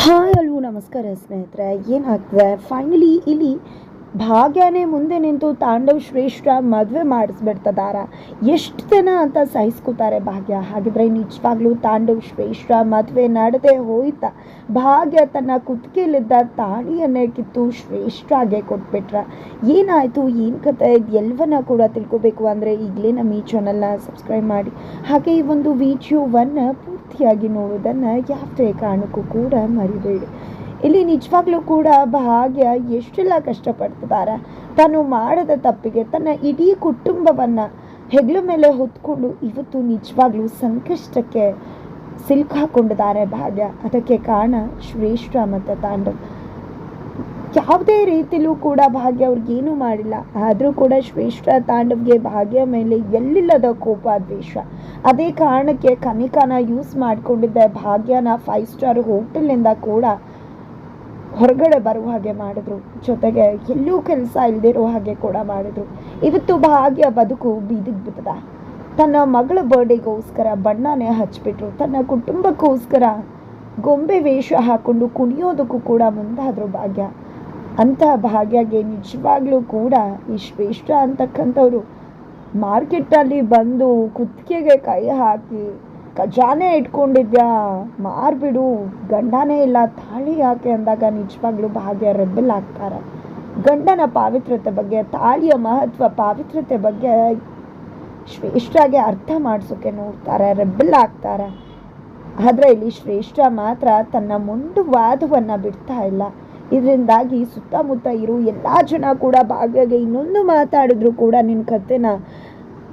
Hi ಅಲ್ವೋ ನಮಸ್ಕಾರ ಸ್ನೇಹಿತರೆ. ಏನಾಗ್ತವೆ ಫೈನಲಿ ಇಲ್ಲಿ ಭಾಗ್ಯನೇ ಮುಂದೆ ನಿಂತು ತಾಂಡವ್ ಶ್ರೇಷ್ಠ ಮದುವೆ ಮಾಡಿಸ್ಬಿಡ್ತದಾರ ಎಷ್ಟು ದಿನ ಅಂತ ಸಹಿಸ್ಕೋತಾರೆ ಭಾಗ್ಯ. ಹಾಗಿದ್ರೆ ನಿಜವಾಗ್ಲೂ ತಾಂಡವ್ ಶ್ರೇಷ್ಠ ಮದುವೆ ನಡೆದೇ ಹೋಯ್ತ. ಭಾಗ್ಯ ತನ್ನ ಕುತ್ತಿಗೆಲಿದ್ದ ತಾಳಿಯನ್ನೇ ಕಿತ್ತು ಶ್ರೇಷ್ಠಾಗೆ ಕೊಟ್ಬಿಟ್ರ. ಏನಾಯಿತು? ಏನು ಕತೆ? ಇದು ಕೂಡ ತಿಳ್ಕೊಬೇಕು ಅಂದರೆ ಈಗಲೇ ನಮ್ಮ ಈ ಚಾನಲ್ನ ಸಬ್ಸ್ಕ್ರೈಬ್ ಮಾಡಿ. ಹಾಗೆ ಈ ಒಂದು ವಿಡಿಯೋವನ್ನು ಪೂರ್ತಿಯಾಗಿ ನೋಡೋದನ್ನು ಯಾವುದೇ ಕಾರಣಕ್ಕೂ ಕೂಡ ಮರಿಬೇಡಿ. ಇಲ್ಲಿ ನಿಜವಾಗ್ಲೂ ಕೂಡ ಭಾಗ್ಯ ಎಷ್ಟೆಲ್ಲ ಕಷ್ಟಪಡ್ತಿದ್ದಾರೆ ತಾನು ಮಾಡದ ತಪ್ಪಿಗೆ ತನ್ನ ಇಡೀ ಕುಟುಂಬವನ್ನು ಹೆಗ್ಲ ಮೇಲೆ ಹೊತ್ಕೊಂಡು ಇವತ್ತು ನಿಜವಾಗ್ಲೂ ಸಂಕಷ್ಟಕ್ಕೆ ಸಿಲುಕಾಕೊಂಡಿದ್ದಾರೆ ಭಾಗ್ಯ. ಅದಕ್ಕೆ ಕಾರಣ ಶ್ರೇಷ್ಠ ಮತ್ತು ತಾಂಡವ್. ಯಾವುದೇ ರೀತಿಲೂ ಕೂಡ ಭಾಗ್ಯ ಅವ್ರಿಗೇನೂ ಮಾಡಿಲ್ಲ. ಆದರೂ ಕೂಡ ಶ್ರೇಷ್ಠ ತಾಂಡವ್ಗೆ ಭಾಗ್ಯ ಮೇಲೆ ಎಲ್ಲಿಲ್ಲದ ಕೋಪ, ದ್ವೇಷ. ಅದೇ ಕಾರಣಕ್ಕೆ ಕನಿಕಾನ ಯೂಸ್ ಮಾಡಿಕೊಂಡಿದ್ದ ಭಾಗ್ಯನ ಫೈವ್ ಸ್ಟಾರ್ ಹೋಟೆಲಿಂದ ಕೂಡ ಹೊರಗಡೆ ಬರುವ ಹಾಗೆ ಮಾಡಿದ್ರು. ಜೊತೆಗೆ ಎಲ್ಲೂ ಕೆಲಸ ಇಲ್ದಿರೋ ಹಾಗೆ ಕೂಡ ಮಾಡಿದ್ರು. ಇವತ್ತು ಭಾಗ್ಯ ಬದುಕು ಬೀದಿಗೆ ಬಿಟ್ಟದ ತನ್ನ ಮಗಳ ಬರ್ಡೇಗೋಸ್ಕರ ಬಣ್ಣನೇ ಹಚ್ಬಿಟ್ರು ತನ್ನ ಕುಟುಂಬಕ್ಕೋಸ್ಕರ ಗೊಂಬೆ ವೇಷ ಹಾಕೊಂಡು ಕುಣಿಯೋದಕ್ಕೂ ಕೂಡ ಮುಂದಾದ್ರು ಭಾಗ್ಯ. ಅಂತಹ ಭಾಗ್ಯಗೆ ನಿಜವಾಗ್ಲೂ ಕೂಡ ಈ ಶ್ರೇಷ್ಠ ಅಂತಕ್ಕಂಥವ್ರು. ಮಾರ್ಕೆಟಲ್ಲಿ ಬಂದು ಕುತ್ತಿಗೆಗೆ ಕೈ ಹಾಕಿ ಖಜಾನೆ ಇಟ್ಕೊಂಡಿದ್ಯಾ? ಮಾರ್ಬಿಡು ಗಂಡನೇ ಇಲ್ಲ. ತಾಳಿ ಯಾಕೆ ಅಂದಾಗ ನಿಜವಾಗ್ಲೂ ಭಾಗ್ಯ ರೆಬ್ಬಲ್ ಆಗ್ತಾರೆ. ಗಂಡನ ಪಾವಿತ್ರತೆ ಬಗ್ಗೆ, ತಾಳಿಯ ಮಹತ್ವ ಪಾವಿತ್ರತೆ ಬಗ್ಗೆ ಶ್ರೇಷ್ಠಾಗೆ ಅರ್ಥ ಮಾಡಿಸೋಕೆ ನೋಡ್ತಾರೆ. ರೆಬ್ಬಲ್ ಆಗ್ತಾರೆ. ಆದರೆ ಇಲ್ಲಿ ಶ್ರೇಷ್ಠ ಮಾತ್ರ ತನ್ನ ಮುಂಡು ವಾದವನ್ನು ಬಿಡ್ತಾ ಇಲ್ಲ. ಇದರಿಂದಾಗಿ ಸುತ್ತಮುತ್ತ ಇರೋ ಎಲ್ಲ ಜನ ಕೂಡ ಭಾಗ್ಯಗೆ ಇನ್ನೊಂದು ಮಾತಾಡಿದ್ರು ಕೂಡ ನಿನ್ನ ಕತೆನ.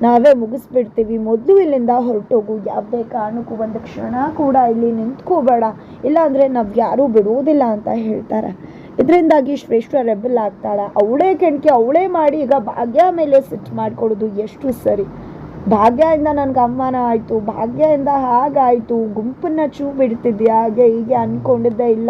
ನಾವೇ ಮುಗಿಸ್ಬಿಡ್ತೀವಿ. ಮೊದಲು ಇಲ್ಲಿಂದ ಹೊರಟೋಗು. ಯಾವುದೇ ಕಾರಣಕ್ಕೂ ಒಂದು ಕ್ಷಣ ಕೂಡ ಇಲ್ಲಿ ನಿಂತ್ಕೋಬೇಡ. ಇಲ್ಲಾಂದರೆ ನಾವು ಯಾರೂ ಬಿಡುವುದಿಲ್ಲ ಅಂತ ಹೇಳ್ತಾರೆ. ಇದರಿಂದಾಗಿ ಶ್ರೇಷ್ಠ ರೆಬಲ್ ಆಗ್ತಾಳೆ. ಅವಳೇ ಕೆಣಕಿ, ಅವಳೇ ಮಾಡಿ ಈಗ ಭಾಗ್ಯ ಮೇಲೆ ಸಿಟ್ಟು ಮಾಡಿಕೊಡೋದು ಎಷ್ಟು ಸರಿ. ಭಾಗ್ಯದಿಂದ ನನಗೆ ಅಮ್ಮನ ಆಯಿತು, ಭಾಗ್ಯದಿಂದ ಹಾಗಾಯಿತು. ಗುಂಪನ್ನ ಚೂ ಬಿಡ್ತಿದ್ಯಾ ಹಾಗೆ ಹೀಗೆ ಅಂದ್ಕೊಂಡಿದ್ದೆ ಇಲ್ಲ.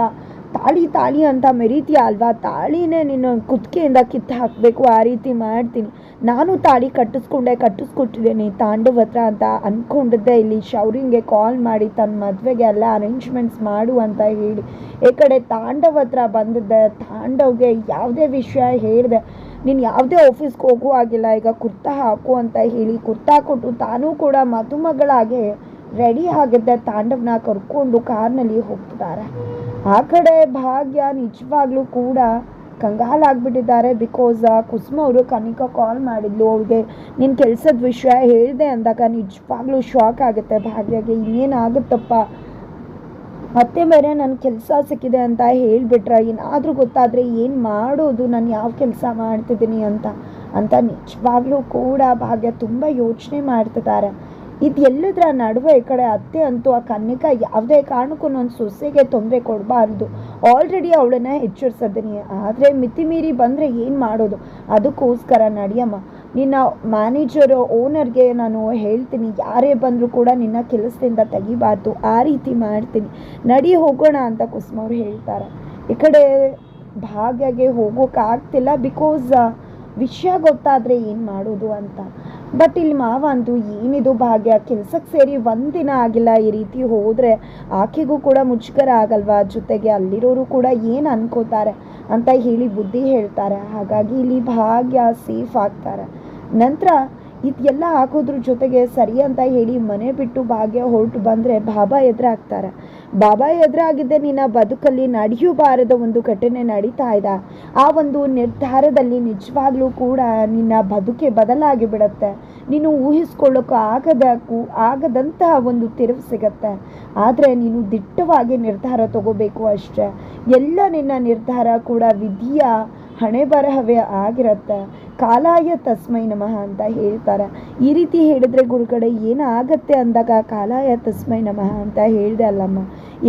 ತಾಳಿ ತಾಳಿ ಅಂತ ಮೆರೀತೀಯ ಅಲ್ವಾ? ತಾಳಿನೇ ನೀನು ಕುತ್ತಿಗೆಯಿಂದ ಕಿತ್ತು ಹಾಕಬೇಕು. ಆ ರೀತಿ ಮಾಡ್ತೀನಿ. ನಾನು ತಾಳಿ ಕಟ್ಟಿಸ್ಕೊಂಡೆ ಕಟ್ಟಿಸ್ಕೊಟ್ಟಿದ್ದೀನಿ ತಾಂಡವ್ ಹತ್ರ ಅಂತ ಅಂದ್ಕೊಂಡಿದ್ದೆ ಇಲ್ಲಿ ಶೌರಿಂಗೆ ಕಾಲ್ ಮಾಡಿ ತನ್ನ ಮದುವೆಗೆ ಎಲ್ಲ ಅರೇಂಜ್ಮೆಂಟ್ಸ್ ಮಾಡು ಅಂತ ಹೇಳಿ. ಈ ಕಡೆ ತಾಂಡವ್ ಹತ್ರ ಬಂದಿದ್ದೆ. ತಾಂಡವ್ಗೆ ಯಾವುದೇ ವಿಷಯ ಹೇಳಿದೆ. ನೀನು ಯಾವುದೇ ಆಫೀಸ್ಗೆ ಹೋಗುವಾಗಿಲ್ಲ. ಈಗ ಕುರ್ತಾ ಹಾಕು ಅಂತ ಹೇಳಿ. ಕುರ್ತಾ ಕೊಟ್ಟು ತಾನೂ ಕೂಡ ಮದುಮಗಳಾಗಿ ರೆಡಿ ಆಗಿದ್ದ ತಾಂಡವ್ನ ಕರ್ಕೊಂಡು ಕಾರ್ನಲ್ಲಿ ಹೋಗ್ತಿದ್ದಾರೆ. ಆ ಕಡೆ ಭಾಗ್ಯ ನಿಜವಾಗ್ಲೂ ಕೂಡ ಕಂಗಾಲಾಗ್ಬಿಟ್ಟಿದ್ದಾರೆ ಬಿಕಾಸ್ ಕುಸುಮ ಅವರು ಕನಿಕಾ ಕಾಲ್ ಮಾಡಿದ್ಲು. ಅವ್ರಿಗೆ ನಿನ್ನ ಕೆಲಸದ ವಿಷಯ ಹೇಳಿದೆ ಅಂದಾಗ ನಿಜವಾಗ್ಲೂ ಶಾಕ್ ಆಗುತ್ತೆ ಭಾಗ್ಯಗೆ. ಇನ್ನೇನಾಗುತ್ತಪ್ಪ ಮತ್ತೆ ಬೇರೆ ನನ್ನ ಕೆಲಸ ಸಿಕ್ಕಿದೆ ಅಂತ ಹೇಳಿಬಿಟ್ರೆ ಏನಾದರೂ ಗೊತ್ತಾದರೆ ಏನು ಮಾಡೋದು? ನಾನು ಯಾವ ಕೆಲಸ ಮಾಡ್ತಿದ್ದೀನಿ ಅಂತ. ಅಂತ ನಿಜವಾಗ್ಲೂ ಕೂಡ ಭಾಗ್ಯ ತುಂಬ ಯೋಚನೆ ಮಾಡ್ತಿದ್ದಾರೆ. ಇದು ಎಲ್ಲದರ ನಡುವೆ ಈ ಕಡೆ ಅತ್ತೆ ಅಂತೂ ಆ ಕನ್ನಿಕಾ ಯಾವುದೇ ಕಾರಣಕ್ಕೂ ನನ್ನ ಸೊಸೆಗೆ ತೊಂದರೆ ಕೊಡಬಾರ್ದು. ಆಲ್ರೆಡಿ ಅವಳನ್ನ ಎಚ್ಚರಿಸಿದ್ದೀನಿ ಆದರೆ ಮಿತಿ ಮೀರಿ ಬಂದರೆ ಏನು ಮಾಡೋದು? ಅದಕ್ಕೋಸ್ಕರ ನಡಿಯಮ್ಮ, ನಿನ್ನ ಮ್ಯಾನೇಜರ್ ಓನರ್ಗೆ ನಾನು ಹೇಳ್ತೀನಿ. ಯಾರೇ ಬಂದರೂ ಕೂಡ ನಿನ್ನ ಕೆಲಸದಿಂದ ತೆಗಿಬಾರ್ದು. ಆ ರೀತಿ ಮಾಡ್ತೀನಿ. ನಡಿ ಹೋಗೋಣ ಅಂತ ಕುಸುಮ ಅವ್ರು ಹೇಳ್ತಾರೆ. ಈ ಕಡೆ ಭಾಗ್ಯಗೆ ಹೋಗೋಕ್ಕಾಗ್ತಿಲ್ಲ ಬಿಕಾಸ್ ವಿಷಯ ಗೊತ್ತಾದರೆ ಏನು ಮಾಡೋದು ಅಂತ. ಬಟ್ ಇಲ್ಲಿ ಮಾವ ಅಂದು, ಏನಿದು ಭಾಗ್ಯ? ಕೆಲ್ಸಕ್ಕೆ ಸೇರಿ ಒಂದಿನ ಆಗಿಲ್ಲ. ಈ ರೀತಿ ಹೋದರೆ ಆಕೆಗೂ ಕೂಡ ಮುಜುಗರ ಆಗಲ್ವಾ? ಜೊತೆಗೆ ಅಲ್ಲಿರೋರು ಕೂಡ ಏನು ಅನ್ಕೋತಾರೆ? ಅಂತ ಹೇಳಿ ಬುದ್ಧಿ ಹೇಳ್ತಾರೆ. ಹಾಗಾಗಿ ಇಲ್ಲಿ ಭಾಗ್ಯ ಸೇಫ್ ಆಗ್ತಾರೆ. ನಂತರ ಇದೆಲ್ಲ ಹಾಕೋದ್ರ ಜೊತೆಗೆ ಸರಿ ಅಂತ ಹೇಳಿ ಮನೆ ಬಿಟ್ಟು ಭಾಗ್ಯ ಹೊರಟು ಬಂದರೆ ಬಾಬಾ ಎದುರಾಗ್ತಾರೆ ಬಾಬಾ ಎದುರಾಗಿದ್ದೆ ನಿನ್ನ ಬದುಕಲ್ಲಿ ನಡೆಯಬಾರದ ಒಂದು ಘಟನೆ ನಡೀತಾ ಇದೆ. ಆ ಒಂದು ನಿರ್ಧಾರದಲ್ಲಿ ನಿಜವಾಗ್ಲೂ ಕೂಡ ನಿನ್ನ ಬದುಕೆ ಬದಲಾಗಿ ಬಿಡುತ್ತೆ. ನೀನು ಊಹಿಸ್ಕೊಳ್ಳೋಕೆ ಆಗಬೇಕು ಆಗದಂತಹ ಒಂದು ತಿರುವು ಸಿಗತ್ತೆ. ಆದರೆ ನೀನು ದಿಟ್ಟವಾಗಿ ನಿರ್ಧಾರ ತಗೋಬೇಕು ಅಷ್ಟೇ. ಎಲ್ಲ ನಿನ್ನ ನಿರ್ಧಾರ ಕೂಡ ವಿಧಿಯ ಹಣೆ ಬರಹವೇ ಆಗಿರತ್ತೆ, ಕಾಲಾಯ ತಸ್ಮೈ ನಮಃ ಅಂತ ಹೇಳ್ತಾರೆ. ಈ ರೀತಿ ಹೇಳಿದ್ರೆ ಗುರುಗಡೆ ಏನಾಗತ್ತೆ ಅಂದಾಗ ಕಾಲಾಯ ತಸ್ಮೈ ನಮಃ ಅಂತ ಹೇಳಿದೆ ಅಲ್ಲಮ್ಮ.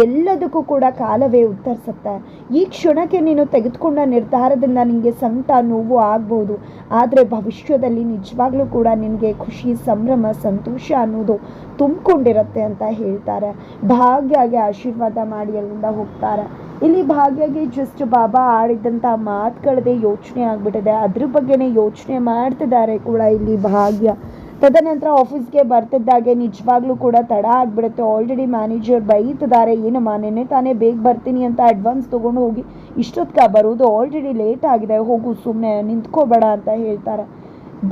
ಎಲ್ಲದಕ್ಕೂ ಕೂಡ ಕಾಲವೇ ಉತ್ತರಿಸುತ್ತೆ. ಈ ಕ್ಷಣಕ್ಕೆ ನೀನು ತೆಗೆದುಕೊಂಡ ನಿರ್ಧಾರದಿಂದ ನಿನಗೆ ಸಂಕಟ, ನೋವು ಆಗ್ಬೋದು. ಆದರೆ ಭವಿಷ್ಯದಲ್ಲಿ ನಿಜವಾಗ್ಲೂ ಕೂಡ ನಿನಗೆ ಖುಷಿ, ಸಂಭ್ರಮ, ಸಂತೋಷ ಅನ್ನೋದು ತುಂಬಿಕೊಂಡಿರುತ್ತೆ ಅಂತ ಹೇಳ್ತಾರೆ. ಭಾಗ್ಯಗೆ ಆಶೀರ್ವಾದ ಮಾಡಿ ಅಲ್ಲಿಂದ ಹೋಗ್ತಾರೆ. ಇಲ್ಲಿ ಭಾಗ್ಯಗೆ ಜಸ್ಟ್ ಬಾಬಾ ಆಡಿದಂಥ ಮಾತುಗಳದೇ ಯೋಚನೆ ಆಗಿಬಿಟ್ಟಿದೆ. ಅದ್ರ ಬಗ್ಗೆನೇ ಯೋಚನೆ ಮಾಡ್ತಿದ್ದಾರೆ ಕೂಡ ಇಲ್ಲಿ ಭಾಗ್ಯ. ತದನಂತರ ಆಫೀಸ್ಗೆ ಬರ್ತಿದ್ದಾಗೆ ನಿಜವಾಗ್ಲೂ ಕೂಡ ತಡ ಆಗಿಬಿಡುತ್ತೆ. ಆಲ್ರೆಡಿ ಮ್ಯಾನೇಜರ್ ಬೈತಿದ್ದಾರೆ. ಏನಮ್ಮ ನೆನೆ ತಾನೇ ಬೇಗ ಬರ್ತೀನಿ ಅಂತ ಅಡ್ವಾನ್ಸ್ ತೊಗೊಂಡು ಹೋಗಿ ಇಷ್ಟೊತ್ಕ ಬರೋದು ಆಲ್ರೆಡಿ ಲೇಟ್ ಆಗಿದೆ. ಹೋಗು ಸುಮ್ಮನೆ ನಿಂತ್ಕೋಬೇಡ ಅಂತ ಹೇಳ್ತಾರೆ.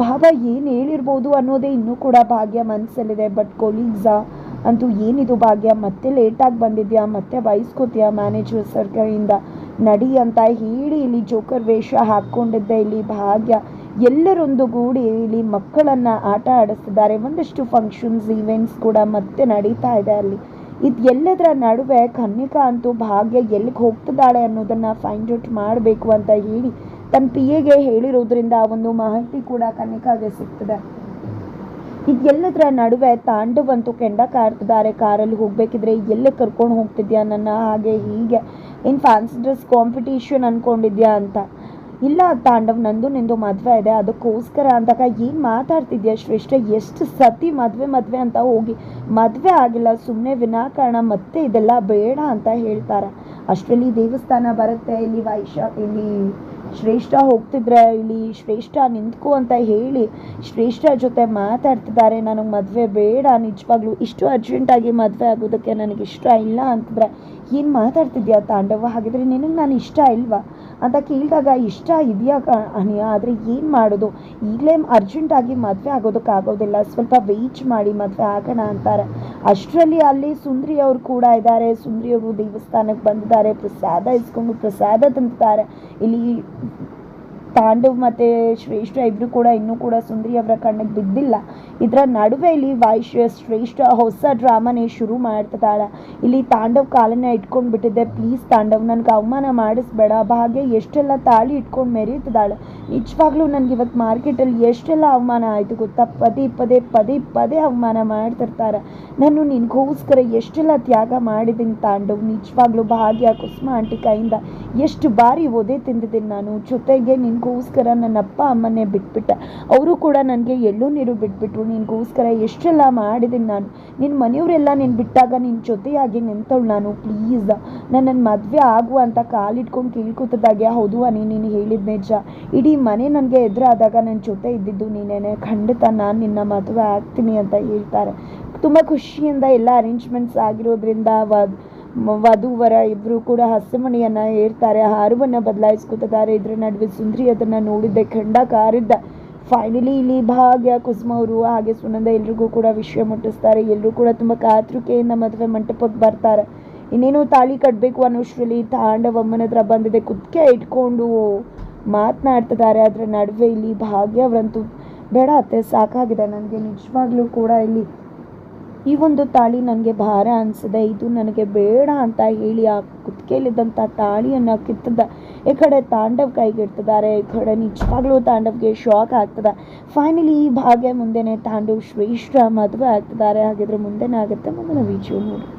ಬಾಬಾ ಏನು ಹೇಳಿರ್ಬೋದು ಅನ್ನೋದೇ ಇನ್ನೂ ಕೂಡ ಭಾಗ್ಯ ಮನಸ್ಸಲ್ಲಿದೆ ಬಟ್ ಕೊಲೀಗ್ಸಾ ಅಂತೂ ಏನಿದು ಭಾಗ್ಯ? ಮತ್ತೆ ಲೇಟಾಗಿ ಬಂದಿದ್ಯಾ? ಮತ್ತೆ ಬಯಸ್ಕೋತೀಯಾ ಮ್ಯಾನೇಜರ್ ಸರ್ ಕಡೆಯಿಂದ ನಡಿ ಅಂತ ಹೇಳಿ ಇಲ್ಲಿ ಜೋಕರ್ ವೇಷ ಹಾಕ್ಕೊಂಡಿದ್ದೆ ಇಲ್ಲಿ ಭಾಗ್ಯ. ಎಲ್ಲರೊಂದುಗೂಡಿ ಇಲ್ಲಿ ಮಕ್ಕಳನ್ನು ಆಟ ಆಡಿಸ್ತಿದ್ದಾರೆ. ಒಂದಷ್ಟು ಫಂಕ್ಷನ್ಸ್ ಈವೆಂಟ್ಸ್ ಕೂಡ ಮತ್ತೆ ನಡೀತಾ ಇದೆ ಅಲ್ಲಿ. ಇದು ಎಲ್ಲದರ ನಡುವೆ ಕನ್ನಿಕಾ ಅಂತೂ ಭಾಗ್ಯ ಎಲ್ಲಿಗೆ ಹೋಗ್ತಿದ್ದಾಳೆ ಅನ್ನೋದನ್ನು ಫೈಂಡ್ ಔಟ್ ಮಾಡಬೇಕು ಅಂತ ಹೇಳಿ ತನ್ನ ಪಿ ಎಗೆ ಹೇಳಿರೋದ್ರಿಂದ ಆ ಒಂದು ಮಾಹಿತಿ ಕೂಡ ಕನ್ನಿಕಾಗೆ ಸಿಗ್ತದೆ. ಇದೆಲ್ಲದರ ನಡುವೆ ತಾಂಡವಂತೂ ಕೆಂಡ ಕಾರ್ತಿದ್ದಾರೆ. ಕಾರಲ್ಲಿ ಹೋಗಬೇಕಿದ್ರೆ ಎಲ್ಲಿ ಕರ್ಕೊಂಡು ಹೋಗ್ತಿದ್ಯಾ? ನನ್ನ ಹಾಗೆ ಹೀಗೆ. ಏನು ಫ್ಯಾನ್ಸಿ ಡ್ರೆಸ್ ಕಾಂಪಿಟೀಷನ್ ಅಂದ್ಕೊಂಡಿದ್ಯಾ ಅಂತ. ಇಲ್ಲ ತಾಂಡವ್, ನಂದು ನಿಂದು ಮದುವೆ ಇದೆ. ಅದಕ್ಕೋಸ್ಕರ ಅಂದಾಗ ಏನು ಮಾತಾಡ್ತಿದ್ಯಾ ಶ್ರೇಷ್ಠ? ಎಷ್ಟು ಸತಿ ಮದುವೆ ಮದುವೆ ಅಂತ ಹೋಗಿ. ಮದುವೆ ಆಗಿಲ್ಲ ಸುಮ್ಮನೆ ವಿನಾಕಾರಣ, ಮತ್ತೆ ಇದೆಲ್ಲ ಬೇಡ ಅಂತ ಹೇಳ್ತಾರೆ. ಅಷ್ಟರಲ್ಲಿ ದೇವಸ್ಥಾನ ಬರುತ್ತೆ. ಇಲ್ಲಿ ವೈಶಾ, ಇಲ್ಲಿ ಶ್ರೇಷ್ಠ ಹೋಗ್ತಿದ್ರೆ ಇಲ್ಲಿ ಶ್ರೇಷ್ಠ ನಿಂತ್ಕೋ ಅಂತ ಹೇಳಿ ಶ್ರೇಷ್ಠ ಜೊತೆ ಮಾತಾಡ್ತಿದ್ದಾರೆ. ನನಗೆ ಮದುವೆ ಬೇಡ, ನಿಜವಾಗ್ಲೂ ಇಷ್ಟು ಅರ್ಜೆಂಟಾಗಿ ಮದುವೆ ಆಗೋದಕ್ಕೆ ನನಗೆ ಇಷ್ಟ ಇಲ್ಲ ಅಂತಂದ್ರೆ, ಏನು ಮಾತಾಡ್ತಿದ್ಯಾ ತಾಂಡವ? ಹಾಗಿದ್ರೆ ನಿನಗೆ ನಾನು ಇಷ್ಟ ಇಲ್ವಾ? ಅಂತ ಕೇಳಿದಾಗ, ಇಷ್ಟ ಇದೆಯಾ ಅನಿಯ, ಆದರೆ ಏನು ಮಾಡೋದು? ಈಗಲೇ ಅರ್ಜೆಂಟಾಗಿ ಮದುವೆ ಆಗೋದಕ್ಕೆ ಆಗೋದಿಲ್ಲ ಸ್ವಲ್ಪ ವೆಯ್ಟ್ ಮಾಡಿ ಮದುವೆ ಆಗೋಣ ಅಂತಾರೆ. ಅಷ್ಟರಲ್ಲಿ ಅಲ್ಲಿ ಸುಂದ್ರಿ ಅವರು ಕೂಡ ಇದ್ದಾರೆ. ಸುಂದ್ರಿ ಅವರು ದೇವಸ್ಥಾನಕ್ಕೆ ಬಂದಿದ್ದಾರೆ. ಪ್ರಸಾದ ಇಸ್ಕೊಂಡು ಪ್ರಸಾದ ತಂದಿದ್ದಾರೆ. ಇಲ್ಲಿ ತಾಂಡವ್ ಮತ್ತು ಶ್ರೇಷ್ಠ ಇಬ್ಬರು ಕೂಡ ಇನ್ನೂ ಕೂಡ ಸುಂದ್ರಿ ಅವರ ಕಣ್ಣಿಗೆ ಬಿದ್ದಿಲ್ಲ. ಇದರ ನಡುವೆ ಇಲ್ಲಿ ವೈಶ್ಯ ಶ್ರೇಷ್ಠ ಹೊಸ ಡ್ರಾಮಾನೇ ಶುರು ಮಾಡ್ತಿದ್ದಾಳೆ. ಇಲ್ಲಿ ತಾಂಡವ್ ಕಾಲನ್ನ ಇಟ್ಕೊಂಡು ಬಿಟ್ಟಿದ್ದೆ ಪ್ಲೀಸ್ ತಾಂಡವ್, ನನಗೆ ಅವಮಾನ ಮಾಡಿಸ್ಬೇಡ. ಭಾಗ್ಯ ಎಷ್ಟೆಲ್ಲ ತಾಳಿ ಇಟ್ಕೊಂಡು ಮೆರೀತಿದ್ದಾಳೆ. ನಿಜವಾಗ್ಲೂ ನನಗೆ ಇವತ್ತು ಮಾರ್ಕೆಟಲ್ಲಿ ಎಷ್ಟೆಲ್ಲ ಅವಮಾನ ಆಯಿತು ಗೊತ್ತಾ? ಪದೇ ಪದೇ ಪದೇ ಪದೇ ಅವಮಾನ ಮಾಡ್ತಿರ್ತಾರೆ. ನಾನು ನಿನಗೋಸ್ಕರ ಎಷ್ಟೆಲ್ಲ ತ್ಯಾಗ ಮಾಡಿದ್ದೀನಿ ತಾಂಡವ್. ನಿಜವಾಗ್ಲೂ ಭಾಗ್ಯ ಕುಸುಮ ಆಂಟಿ ಕೈಯಿಂದ ಎಷ್ಟು ಬಾರಿ ಒದೆ ತಿಂದಿದ್ದೀನಿ ನಾನು. ಜೊತೆಗೆ ನಿನಗೋಸ್ಕರ ನನ್ನ ಅಪ್ಪ ಅಮ್ಮನೇ ಬಿಟ್ಬಿಟ್ಟೆ. ಅವರು ಕೂಡ ನನಗೆ ಎಳ್ಳು ನೀರು ಬಿಟ್ಬಿಟ್ರು. ನಿನಗೋಸ್ಕರ ಎಷ್ಟೆಲ್ಲ ಮಾಡಿದ್ದೀನಿ ನಾನು. ನಿನ್ನ ಮನೆಯವರೆಲ್ಲ ನೀನು ಬಿಟ್ಟಾಗ ನಿನ್ನ ಜೊತೆಯಾಗಿ ನಿಂತವಳು ನಾನು ಪ್ಲೀಸ್ ನನ್ನ ಮದುವೆ ಆಗುವ ಅಂತ ಕಾಲಿಟ್ಕೊಂಡು ಕೇಳ್ಕೊತದಾಗೆ, ಹೌದು ಅನಿ, ನೀನು ಹೇಳಿದ ನಿಜ. ಇಡೀ ಮನೆ ನನಗೆ ಎದುರಾದಾಗ ನನ್ನ ಜೊತೆ ಇದ್ದಿದ್ದು ನೀನೇನೆ. ಖಂಡಿತ ನಾನು ನಿನ್ನ ಮದುವೆ ಆಗ್ತೀನಿ ಅಂತ ಹೇಳ್ತಾರೆ. ತುಂಬ ಖುಷಿಯಿಂದ ಎಲ್ಲ ಅರೇಂಜ್ಮೆಂಟ್ಸ್ ಆಗಿರೋದ್ರಿಂದ ವಧುವರ ಇಬ್ಬರು ಕೂಡ ಹಸೆಮಣಿಯನ್ನು ಏರ್ತಾರೆ ಹಾರವನ್ನು ಬದಲಾಯಿಸ್ಕೊತಿದ್ದಾರೆ ಇದ್ರ ನಡುವೆ ಸುಂದ್ರಿ ಅದನ್ನು ನೋಡಿದ್ದೆ. ಖಂಡ ಕಾರಿದ್ದ ಫೈನಲಿ ಇಲ್ಲಿ ಭಾಗ್ಯ, ಕುಸುಮ ಅವರು, ಹಾಗೆ ಸುನಂದ ಎಲ್ರಿಗೂ ಕೂಡ ವಿಷಯ ಮುಟ್ಟಿಸ್ತಾರೆ. ಎಲ್ಲರೂ ಕೂಡ ತುಂಬ ಕಾತೃಕೆಯಿಂದ ಮದುವೆ ಮಂಟಪಕ್ಕೆ ಬರ್ತಾರೆ. ಇನ್ನೇನು ತಾಳಿ ಕಟ್ಟಬೇಕು ಅನ್ನೋಷ್ಟರಲ್ಲಿ ತಾಂಡವಮ್ಮನ ಹತ್ರ ಬಂದಿದೆ. ಕುತ್ತಿಗೆ ಇಟ್ಕೊಂಡು ಮಾತನಾಡ್ತಿದ್ದಾರೆ. ಅದರ ನಡುವೆ ಇಲ್ಲಿ ಭಾಗ್ಯ ಅವರಂತೂ ಬೇಡ ಅತ್ತೆ, ಸಾಕಾಗಿದೆ. ನನಗೆ ನಿಜವಾಗ್ಲೂ ಕೂಡ ಇಲ್ಲಿ ಈ ಒಂದು ತಾಳಿ ನನಗೆ ಭಾರ ಅನಿಸಿದೆ. ಇದು ನನಗೆ ಬೇಡ ಅಂತ ಹೇಳಿ ಆ ಕುತ್ತಿಗೆಯಲ್ಲಿದ್ದಂಥ ತಾಳಿಯನ್ನು ಕಿತ್ತದ ಈ ಕಡೆ ತಾಂಡವ್ ಕೈಗಿಡ್ತಿದ್ದಾರೆ ಈ ಕಡೆ ನಿಜವಾಗ್ಲೂ ತಾಂಡವ್ಗೆ ಶಾಕ್ ಆಗ್ತದೆ. ಫೈನಲಿ ಈ ಭಾಗ್ಯ ಮುಂದೆನೆ ತಾಂಡವ್ ಶ್ರೇಷ್ಠ ಮದುವೆ ಆಗ್ತಿದ್ದಾರೆ. ಹಾಗಿದ್ರೆ ಮುಂದೆನೇ ಆಗುತ್ತೆ ಮುಂದಿನ ವಿಡಿಯೋ ನೋಡಿ.